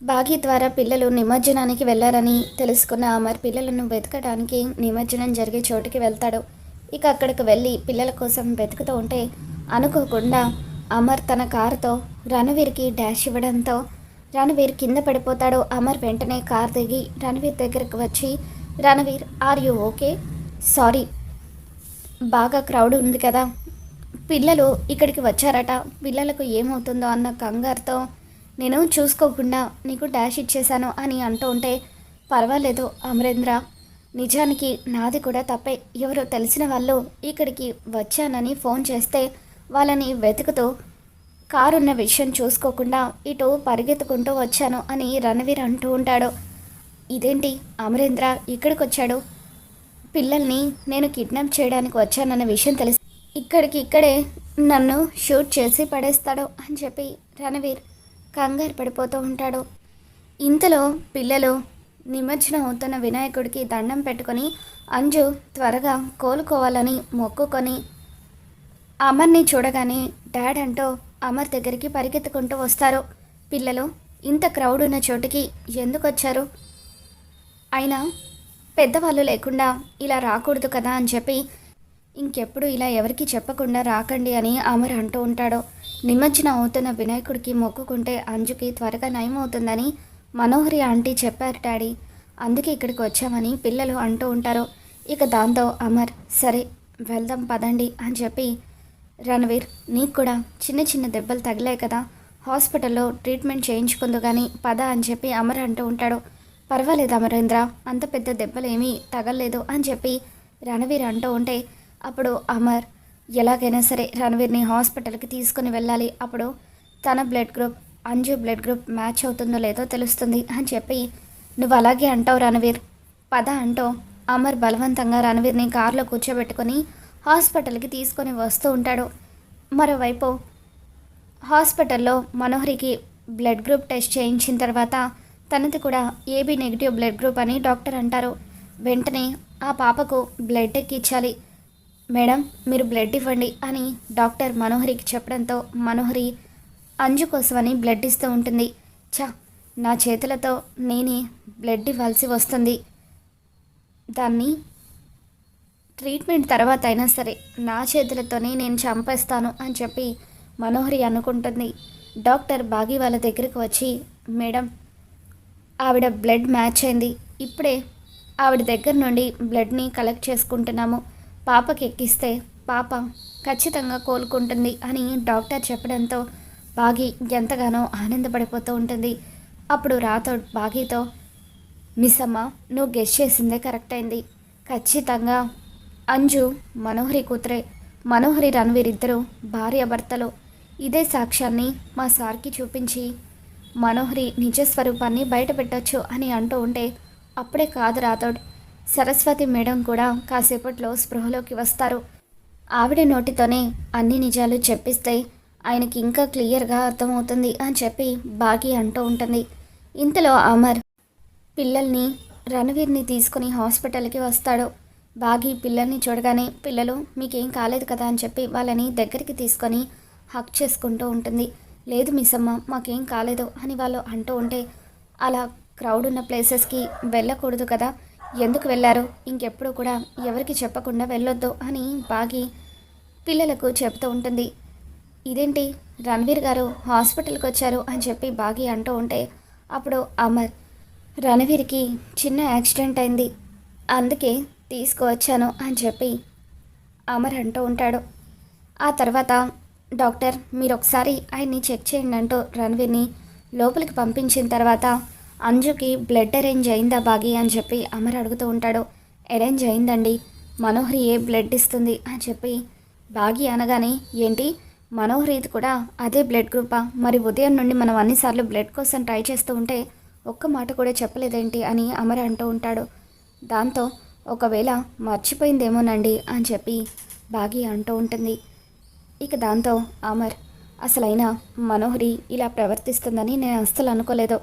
బాగి ద్వారా పిల్లలు నిమజ్జనానికి వెళ్ళారని తెలుసుకున్న అమర్ పిల్లలను వెతకడానికి నిమజ్జనం జరిగే చోటుకి వెళ్తాడు. ఇక అక్కడికి వెళ్ళి పిల్లల కోసం వెతుకుతూ ఉంటే అనుకోకుండా అమర్ తన కారుతో రణవీర్కి డాష్ ఇవ్వడంతో రణవీర్ కింద పడిపోతాడు. అమర్ వెంటనే కార్ దిగి రణవీర్ దగ్గరకు వచ్చి Ranveer are you okay? Sorry బాగా క్రౌడ్ ఉంది కదా. పిల్లలు ఇక్కడికి వచ్చారట. పిల్లలకు ఏమవుతుందో అన్న కంగారుతో నేను చూసుకోకుండా నీకు డాష్ ఇచ్చేశాను అని అంటూ ఉంటే పర్వాలేదు అమరేంద్ర. నిజానికి నాది కూడా తప్పే. ఎవరో తెలిసిన వాళ్ళు ఇక్కడికి వచ్చానని ఫోన్ చేస్తే వాళ్ళని వెతుకుతూ కారున్న విషయం చూసుకోకుండా ఇటు పరిగెత్తుకుంటూ వచ్చాను అని రణవీర్ అంటూ ఉంటాడు. ఇదేంటి? అమరేంద్ర ఇక్కడికి వచ్చాడు పిల్లల్ని నేను కిడ్నాప్ చేయడానికి వచ్చానన్న విషయం తెలిసి ఇక్కడికి ఇక్కడే నన్ను షూట్ చేసి పడేస్తాడు అని చెప్పి రణవీర్ కంగారు పడిపోతూ ఉంటాడు. ఇంతలో పిల్లలు నిమజ్జనం అవుతున్న వినాయకుడికి దండం పెట్టుకొని అంజు త్వరగా కోలుకోవాలని మొక్కుకొని అమర్ని చూడగానే డాడ్ అంటూ అమర్ దగ్గరికి పరిగెత్తుకుంటూ వస్తారు. పిల్లలు ఇంత క్రౌడ్ ఉన్న చోటుకి ఎందుకు వచ్చారు అయినా పెద్దవాళ్ళు లేకుండా ఇలా రాకూడదు కదా అని చెప్పి ఇంకెప్పుడు ఇలా ఎవరికి చెప్పకుండా రాకండి అని అమర్ అంటూ ఉంటాడు. నిమజ్జనం అవుతున్న వినాయకుడికి మొక్కుకుంటే అంజుకి త్వరగా నయమవుతుందని మనోహరి ఆంటీ చెప్పారు డాడీ. అందుకే ఇక్కడికి వచ్చామని పిల్లలు అంటూ ఉంటారు. ఇక దాంతో అమర్ సరే వెళ్దాం పదండి అని చెప్పి రణవీర్ నీకు కూడా చిన్న చిన్న దెబ్బలు తగిలాయి కదా హాస్పిటల్లో ట్రీట్మెంట్ చేయించుకుందు కానీ పద అని చెప్పి అమర్ అంటూ ఉంటాడు. పర్వాలేదు అమరేంద్ర అంత పెద్ద దెబ్బలు ఏమీ తగలలేదు అని చెప్పి రణవీర్ అంటూ ఉంటే అప్పుడు అమర్ ఎలాగైనా సరే రణవీర్ని హాస్పిటల్కి తీసుకుని వెళ్ళాలి. అప్పుడు తన blood group Anju blood group match అవుతుందో లేదో తెలుస్తుంది అని చెప్పి నువ్వు అలాగే అంటావు రణవీర్. పద అంటూ అమర్ బలవంతంగా రణవీర్ని కారులో కూర్చోబెట్టుకొని హాస్పిటల్కి తీసుకొని వస్తూ ఉంటాడు. మరోవైపు హాస్పిటల్లో మనోహరికి బ్లడ్ గ్రూప్ టెస్ట్ చేయించిన తర్వాత తనది కూడా ఏబీ నెగిటివ్ బ్లడ్ గ్రూప్ అని డాక్టర్ అంటారు. వెంటనే ఆ పాపకు బ్లడ్ ఎక్కించాలి మేడం మీరు బ్లడ్ ఇవ్వండి అని డాక్టర్ మనోహరికి చెప్పడంతో మనోహరి అంజు కోసమని బ్లడ్ ఇస్తూ ఉంటుంది. చా నా చేతులతో నేనే బ్లడ్ ఇవ్వాల్సి వస్తుంది. దాన్ని ట్రీట్మెంట్ తర్వాత అయినా సరే నా చేతులతోనే నేను చంపేస్తాను అని చెప్పి మనోహరి అనుకుంటుంది. డాక్టర్ బాగి వాళ్ళ దగ్గరికి వచ్చి మేడం ఆవిడ బ్లడ్ మ్యాచ్ అయింది. ఇప్పుడే ఆవిడ దగ్గర నుండి బ్లడ్ని కలెక్ట్ చేసుకుంటున్నాము. పాపకి ఎక్కిస్తే పాప ఖచ్చితంగా కోలుకుంటుంది అని డాక్టర్ చెప్పడంతో బాగి ఎంతగానో ఆనందపడిపోతూ ఉంటుంది. అప్పుడు రాతో బాగీతో మిస్ అమ్మ నువ్వు గెస్ చేసిందే కరెక్ట్ అయింది. ఖచ్చితంగా అంజు మనోహరి కూతురే. మనోహరి రణవీర్ ఇద్దరు భార్యాభర్తలు ఇదే సాక్ష్యాన్ని మా సార్కి చూపించి మనోహరి నిజ స్వరూపాన్ని బయట పెట్టొచ్చు అని అంటూ ఉంటే అప్పుడే కాదు రాథోడ్. సరస్వతి మేడం కూడా కాసేపట్లో స్పృహలోకి వస్తారు. ఆవిడ నోటితోనే అన్ని నిజాలు చెప్పిస్తే ఆయనకి ఇంకా క్లియర్గా అర్థమవుతుంది అని చెప్పి బాగి అంటూ ఉంటుంది. ఇంతలో అమర్ పిల్లల్ని రణవీర్ని తీసుకుని హాస్పిటల్కి వస్తాడు. బాగి పిల్లల్ని చూడగానే పిల్లలు మీకేం కాలేదు కదా అని చెప్పి వాళ్ళని దగ్గరికి తీసుకొని హక్ చేసుకుంటూ ఉంటుంది. లేదు మిస్సమ్మ మాకేం కాలేదు అని వాళ్ళు అంటూ ఉంటే అలా క్రౌడ్ ఉన్న ప్లేసెస్కి వెళ్ళకూడదు కదా. ఎందుకు వెళ్ళారు? ఇంకెప్పుడు కూడా ఎవరికి చెప్పకుండా వెళ్ళొద్దు అని బాగి పిల్లలకు చెప్తూ ఉంటుంది. ఇదేంటి? రణవీర్ గారు హాస్పిటల్కి వచ్చారు అని చెప్పి బాగి అంటూ ఉంటే అప్పుడు అమర్ రణవీర్కి చిన్న యాక్సిడెంట్ అయింది. అందుకే తీసుకువచ్చాను అని చెప్పి అమర్ అంటూ ఉంటాడు. ఆ తర్వాత డాక్టర్ మీరు ఒకసారి ఆయన్ని చెక్ చేయండి అంటూ రణవీర్ని లోపలికి పంపించిన తర్వాత అంజుకి బ్లడ్ అరేంజ్ అయిందా బాగి అని చెప్పి అమర్ అడుగుతూ ఉంటాడు. అరేంజ్ అయిందండి. మనోహరి ఏ బ్లడ్ ఇస్తుంది అని చెప్పి బాగి అనగానే ఏంటి? మనోహరిది కూడా అదే బ్లడ్ గ్రూపా? మరి ఉదయం నుండి మనం అన్నిసార్లు బ్లడ్ కోసం ట్రై చేస్తూ ఉంటే ఒక్క మాట కూడా చెప్పలేదేంటి? అని అమర్ అంటూ ఉంటాడు. దాంతో ఒకవేళ మర్చిపోయిందేమోనండి అని చెప్పి బాగి అంటూ ఉంటుంది. ఇక దాంతో అమర్ అసలైనా మనోహరి ఇలా ప్రవర్తిస్తుందని నేను అస్సలు అనుకోలేదు.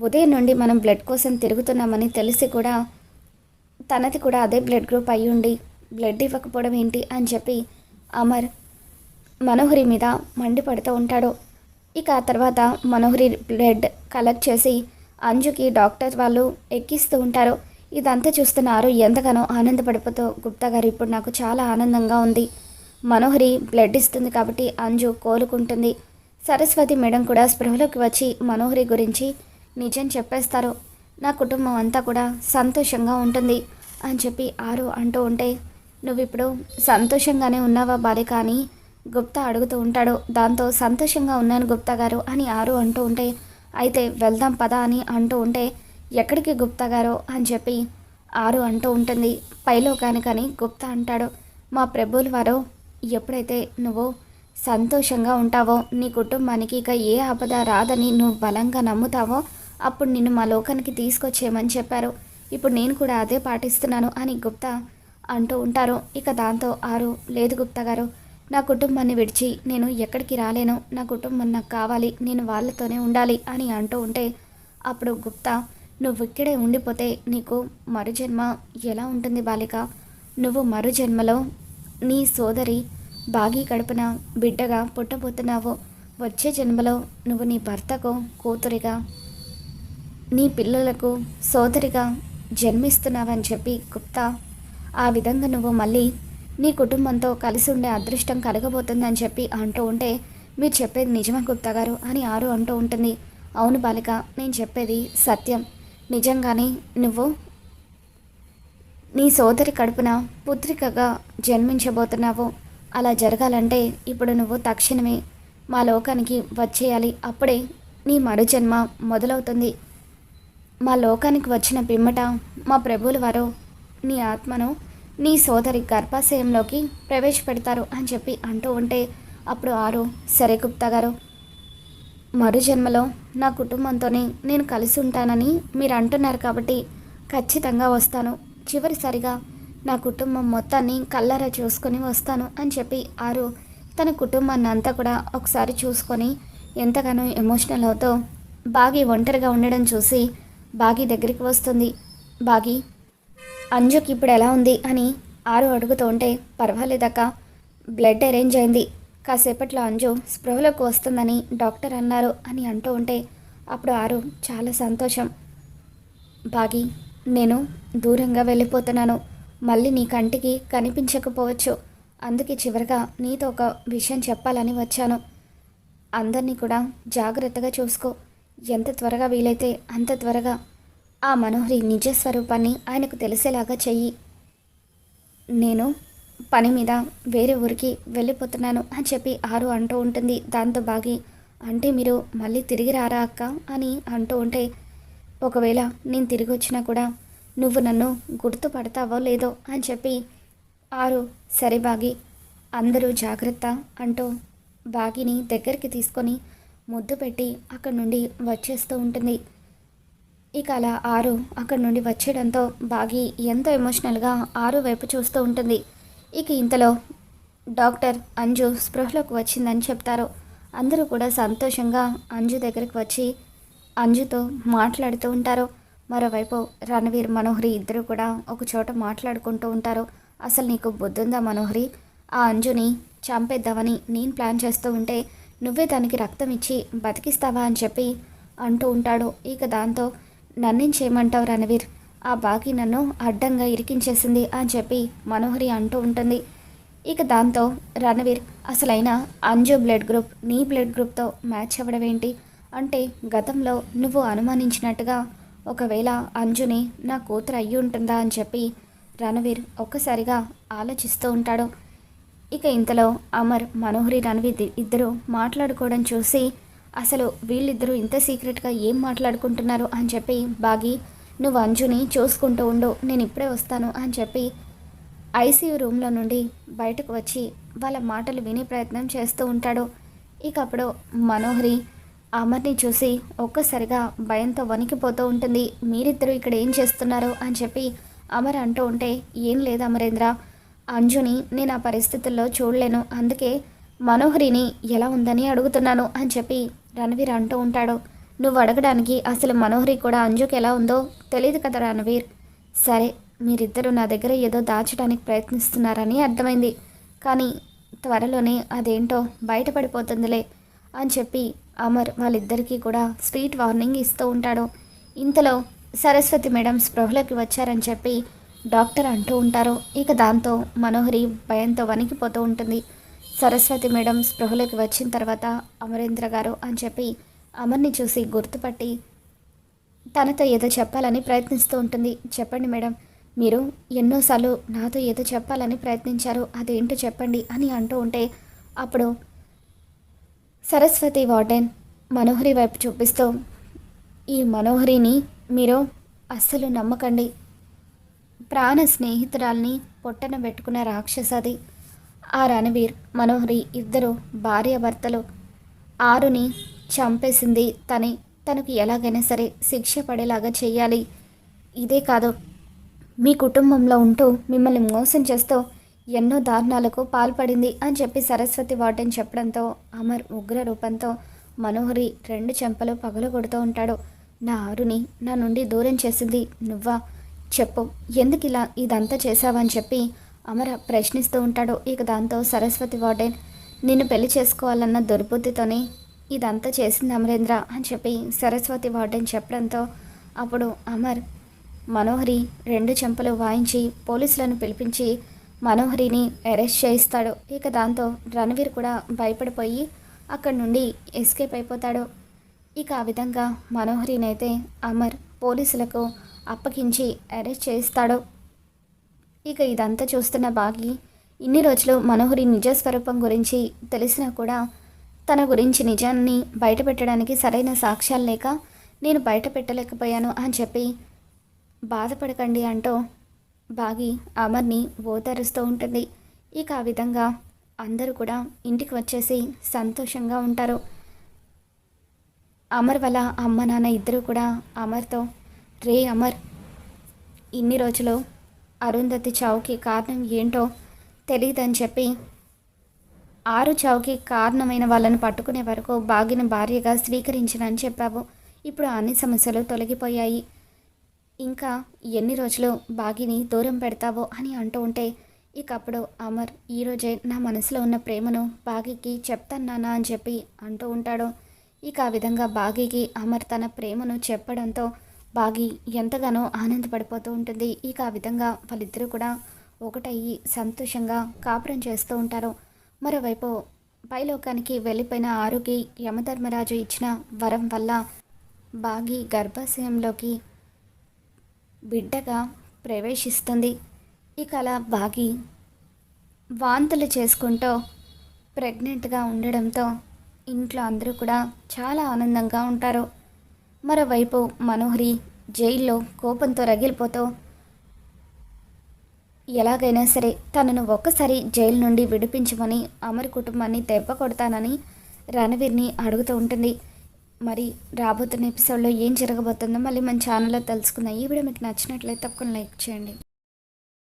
ఉదయం నుండి మనం బ్లడ్ కోసం తిరుగుతున్నామని తెలిసి కూడా తనది కూడా అదే బ్లడ్ గ్రూప్ అయి ఉండి బ్లడ్ ఇవ్వకపోవడం ఏంటి? అని చెప్పి అమర్ మనోహరి మీద మండిపడుతూ ఉంటాడు. ఇక ఆ తర్వాత మనోహరి బ్లడ్ కలెక్ట్ చేసి అంజుకి డాక్టర్ వాళ్ళు ఎక్కిస్తూ ఉంటారు. ఇదంతా చూస్తున్నారు ఎంతగానో ఆనందపడిపోతూ గుప్తా గారు. ఇప్పుడు నాకు చాలా ఆనందంగా ఉంది. మనోహరి బ్లడ్ ఇస్తుంది కాబట్టి అంజు కోలుకుంటుంది. సరస్వతి మేడం కూడా స్పృహలోకి వచ్చి మనోహరి గురించి నిజం చెప్పేస్తారు. నా కుటుంబం అంతా కూడా సంతోషంగా ఉంటుంది అని చెప్పి ఆరు అంటూ ఉంటే నువ్వు ఇప్పుడు సంతోషంగానే ఉన్నావా బాలిక అని గుప్తా అడుగుతూ ఉంటాడు. దాంతో సంతోషంగా ఉన్నాను గుప్తా గారు అని ఆరు అంటూ ఉంటే అయితే వెళ్దాం పదా అని అంటూ ఉంటే ఎక్కడికి గుప్తా గారు అని చెప్పి ఆరు అంటూ ఉంటుంది. పైలోకానికని గుప్తా అంటాడు మా ప్రభుల వారు ఎప్పుడైతే నువ్వు సంతోషంగా ఉంటావో నీ కుటుంబానికి ఇక ఏ ఆపద రాదని నువ్వు బలంగా నమ్ముతావో అప్పుడు నిన్ను మా లోకానికి తీసుకొచ్చేయమని చెప్పారు. ఇప్పుడు నేను కూడా అదే పాటిస్తున్నాను అని గుప్తా అంటూ ఉంటారు. ఇక దాంతో ఆరు లేదు గుప్తా గారు నా కుటుంబాన్ని విడిచి నేను ఎక్కడికి రాలేను. నా కుటుంబం నాకు కావాలి. నేను వాళ్ళతోనే ఉండాలి అని అంటూ ఉంటే అప్పుడు గుప్తా నువ్వు ఇక్కడే ఉండిపోతే నీకు మరుజన్మ ఎలా ఉంటుంది బాలిక? నువ్వు మరుజన్మలో నీ సోదరి బాగి కడుపున బిడ్డగా పుట్టబోతున్నావు. వచ్చే జన్మలో నువ్వు నీ భర్తకు కూతురిగా నీ పిల్లలకు సోదరిగా జన్మిస్తున్నావని చెప్పి గుప్తా ఆ విధంగా నువ్వు మళ్ళీ నీ కుటుంబంతో కలిసి ఉండే అదృష్టం కలగబోతుందని చెప్పి అంటూ ఉంటే మీరు చెప్పేది నిజమా గుప్తా గారు? అని ఆరు అంటూ ఉంటుంది. అవును బాలిక నేను చెప్పేది సత్యం. నిజంగానే నువ్వు నీ సోదరి కడుపున పుత్రికగా జన్మించబోతున్నావు. అలా జరగాలంటే ఇప్పుడు నువ్వు తక్షణమే మా లోకానికి వచ్చేయాలి. అప్పుడే నీ మరుజన్మ మొదలవుతుంది. మా లోకానికి వచ్చిన పిమ్మట మా ప్రభువుల వారు నీ ఆత్మను నీ సోదరి గర్భాశయంలోకి ప్రవేశపెడతారు అని చెప్పి అంటూ ఉంటే అప్పుడు ఆరు సరే గుప్తా గారు మరు జన్మలో నా కుటుంబంతోనే నేను కలిసి ఉంటానని మీరు అంటున్నారు కాబట్టి ఖచ్చితంగా వస్తాను. చివరిసారిగా నా కుటుంబం మొత్తాన్ని కల్లారా చూసుకొని వస్తాను అని చెప్పి ఆరు తన కుటుంబాన్ని అంతా కూడా ఒకసారి చూసుకొని ఎంతగానో ఎమోషనల్ అవుతూ బాగా ఒంటరిగా ఉండడం చూసి బాగి దగ్గరికి వస్తుంది. బాగి అంజుకి ఇప్పుడు ఎలా ఉంది? అని ఆరు అడుగుతూ ఉంటే పర్వాలేదక్క బ్లడ్ అరేంజ్ అయింది. కాసేపట్లో అంజు స్పృహలోకి వస్తుందని డాక్టర్ అన్నారు అని అంటూ ఉంటే అప్పుడు ఆరు చాలా సంతోషం. బాగి నేను దూరంగా వెళ్ళిపోతున్నాను. మళ్ళీ నీ కంటికి కనిపించకపోవచ్చు. అందుకే చివరిగా నీతో ఒక విషయం చెప్పాలని వచ్చాను. అందరినీ కూడా జాగ్రత్తగా చూసుకో. ఎంత త్వరగా వీలైతే అంత త్వరగా ఆ మనోహరి నిజ స్వరూపాన్ని ఆయనకు తెలిసేలాగా చెయ్యి. నేను పని మీద వేరే ఊరికి వెళ్ళిపోతున్నాను అని చెప్పి ఆరు అంటూ ఉంటుంది. దాంతో బాగి అంటే మీరు మళ్ళీ తిరిగి రారా అక్క? అని అంటూ ఉంటే ఒకవేళ నేను తిరిగి వచ్చినా కూడా నువ్వు నన్ను గుర్తుపడతావో లేదో అని చెప్పి ఆరు సరే బాగి అందరూ జాగ్రత్త అంటూ బాగిని దగ్గరికి తీసుకొని ముద్దు పెట్టి అక్కడి నుండి వచ్చేస్తూ ఉంటుంది. ఇక అలా ఆరు అక్కడి నుండి వచ్చేయడంతో బాగి ఎంతో ఎమోషనల్గా ఆరు వైపు చూస్తూ ఉంటుంది. ఇక ఇంతలో డాక్టర్ అంజు స్పృహలోకి వచ్చిందని చెప్తారు. అందరూ కూడా సంతోషంగా అంజు దగ్గరికి వచ్చి అంజుతో మాట్లాడుతూ ఉంటారు. మరోవైపు రణవీర్ మనోహరి ఇద్దరు కూడా ఒక చోట మాట్లాడుకుంటూ ఉంటారు. అసలు నీకు బుద్ధుందా మనోహరి? ఆ అంజుని చంపేద్దామని నేను ప్లాన్ చేస్తూ ఉంటే నువ్వే దానికి రక్తం ఇచ్చి బతికిస్తావా అని చెప్పి అంటూ ఉంటాడు. ఇక దాంతో నన్నేం చేయమంటావు రణవీర్? ఆ బాకీ నన్ను అడ్డంగా ఇరికించేసింది అని చెప్పి మనోహరి అంటూ ఉంటుంది. ఇక దాంతో రణవీర్ అసలైన అంజు బ్లడ్ గ్రూప్ నీ బ్లడ్ గ్రూప్తో మ్యాచ్ అవ్వడం ఏంటి? అంటే గతంలో నువ్వు అనుమానించినట్టుగా ఒకవేళ అంజుని నా కూతురు అయ్యి ఉంటుందా? అని చెప్పి రణవీర్ ఒక్కసారిగా ఆలోచిస్తూ ఉంటాడు. ఇక ఇంతలో అమర్ మనోహరి రణవీర్ ఇద్దరు మాట్లాడుకోవడం చూసి అసలు వీళ్ళిద్దరూ ఇంత సీక్రెట్గా ఏం మాట్లాడుకుంటున్నారు? అని చెప్పి బాగి నువ్వు అంజుని చూసుకుంటూ ఉండు నేను ఇప్పుడే వస్తాను అని చెప్పి ఐసీయూ రూమ్లో నుండి బయటకు వచ్చి వాళ్ళ మాటలు వినే ప్రయత్నం చేస్తూ ఉంటాడు. ఇక అప్పుడు మనోహరి అమర్ని చూసి ఒక్కసారిగా భయంతో వణికిపోతూ ఉంటుంది. మీరిద్దరూ ఇక్కడ ఏం చేస్తున్నారు? అని చెప్పి అమర్ అంటూ ఉంటే ఏం లేదు అమరేంద్ర అంజుని నేను ఆ పరిస్థితుల్లో చూడలేను. అందుకే మనోహరిని ఎలా ఉందని అడుగుతున్నాను అని చెప్పి రణవీర్ అంటూ ఉంటాడు. నువ్వు అడగడానికి అసలు మనోహరి కూడా అంజుకి ఎలా ఉందో తెలియదు కదా రణవీర్. సరే మీరిద్దరూ నా దగ్గర ఏదో దాచడానికి ప్రయత్నిస్తున్నారని అర్థమైంది. కానీ త్వరలోనే అదేంటో బయటపడిపోతుందిలే అని చెప్పి అమర్ వాళ్ళిద్దరికీ కూడా స్వీట్ వార్నింగ్ ఇస్తూ ఉంటాడు. ఇంతలో సరస్వతి మేడం స్పృహలోకి వచ్చారని చెప్పి డాక్టర్ అంటూ ఉంటారు. ఇక దాంతో మనోహరి భయంతో వణికిపోతూ ఉంటుంది. సరస్వతి మేడం స్పృహలోకి వచ్చిన తర్వాత అమరేంద్ర గారు అని చెప్పి అమర్ని చూసి గుర్తుపట్టి తనతో ఏదో చెప్పాలని ప్రయత్నిస్తూ ఉంటుంది. చెప్పండి మేడం మీరు ఎన్నోసార్లు నాతో ఏదో చెప్పాలని ప్రయత్నించారు. అదేంటో చెప్పండి అని అంటూ ఉంటే అప్పుడు సరస్వతి వార్డెన్ మనోహరి వైపు చూపిస్తూ ఈ మనోహరిని మీరు అస్సలు నమ్మకండి. ప్రాణ స్నేహితురాల్ని పొట్టన పెట్టుకున్న రాక్షసది. ఆ రణవీర్ మనోహరి ఇద్దరు భార్యాభర్తలు. ఆరుని చంపేసింది తనే. తనకు ఎలాగైనా సరే శిక్ష పడేలాగా చేయాలి ఇదే కాదు మీ కుటుంబంలో ఉంటూ మిమ్మల్ని మోసం చేస్తూ ఎన్నో దారుణాలకు పాల్పడింది అని చెప్పి సరస్వతి వార్డెన్ చెప్పడంతో అమర్ ఉగ్ర రూపంతో మనోహరి రెండు చెంపలు పగలగొడుతూ ఉంటాడు. నా ఆరుని నా నుండి దూరం చేసింది నువ్వా? చెప్పు. ఎందుకు ఇలా ఇదంతా చేశావని చెప్పి అమర ప్రశ్నిస్తూ ఉంటాడు. ఇక దాంతో సరస్వతి వార్డెన్ నిన్ను పెళ్ళి చేసుకోవాలన్న దుర్బుద్ధితోనే ఇదంతా చేసింది అమరేంద్ర అని చెప్పి సరస్వతి వార్డెన్ చెప్పడంతో అప్పుడు అమర్ మనోహరి రెండు చెంపలు వాయించి పోలీసులను పిలిపించి మనోహరిని అరెస్ట్ చేయిస్తాడు. ఇక దాంతో రణవీర్ కూడా భయపడిపోయి అక్కడి నుండి ఎస్కేప్ అయిపోతాడు. ఇక ఆ విధంగా మనోహరినైతే అమర్ పోలీసులకు అప్పగించి అరెస్ట్ చేస్తాడు ఇక ఇదంతా చూస్తున్న బాగి ఇన్ని రోజులు మనోహరి నిజస్వరూపం గురించి తెలిసినా కూడా తన గురించి నిజాన్ని బయటపెట్టడానికి సరైన సాక్ష్యాలు లేక నేను బయట పెట్టలేకపోయాను అని చెప్పి బాధపడకండి అంటూ బాగి అమర్ని ఓదారుస్తూ ఉంటుంది. ఇక ఆ విధంగా అందరూ కూడా ఇంటికి వచ్చేసి సంతోషంగా ఉంటారు. అమర్ వల్ల అమ్మ నాన్న ఇద్దరు కూడా అమర్తో రే అమర్ ఇన్ని రోజులు అరుంధతి చావుకి కారణం ఏంటో తెలియదని చెప్పి ఆరు చావుకి కారణమైన వాళ్ళని పట్టుకునే వరకు బాగిన భార్యగా స్వీకరించినని చెప్పావు. ఇప్పుడు అన్ని సమస్యలు తొలగిపోయాయి. ఇంకా ఎన్ని రోజులు బాగిని దూరం పెడతావో అని అంటూ ఉంటే ఇక అప్పుడు అమర్ ఈరోజే నా మనసులో ఉన్న ప్రేమను బాగికి చెప్తాన్నానా అని చెప్పి అంటూ ఉంటాడు. ఇక ఆ విధంగా బాగీకి అమర్ తన ప్రేమను చెప్పడంతో బాగి ఎంతగానో ఆనందపడిపోతూ ఉంటుంది. ఇక ఆ విధంగా వాళ్ళిద్దరూ కూడా ఒకటయ్యి సంతోషంగా కాపురం చేస్తూ ఉంటారు. మరోవైపు పైలోకానికి వెళ్ళిపోయిన ఆరుకి యమధర్మరాజు ఇచ్చిన వరం వల్ల బాగి గర్భాశయంలోకి బిడ్డగా ప్రవేశిస్తుంది. ఇక అలా బాగి వాంతులు చేసుకుంటూ ప్రెగ్నెంట్గా ఉండడంతో ఇంట్లో అందరూ కూడా చాలా ఆనందంగా ఉంటారు. మరోవైపు మనోహరి జైల్లో కోపంతో రగిలిపోతూ ఎలాగైనా సరే తనను ఒక్కసారి జైలు నుండి విడిపించమని అమర్ కుటుంబాన్ని దెబ్బ కొడతానని రణవీర్ని అడుగుతూ ఉంటుంది. మరి రాబోతున్న ఎపిసోడ్లో ఏం జరగబోతుందో మళ్ళీ మన ఛానల్లో తెలుసుకుందాం. ఈ వీడియో మీకు నచ్చినట్లయితే తప్పకుండా లైక్ చేయండి.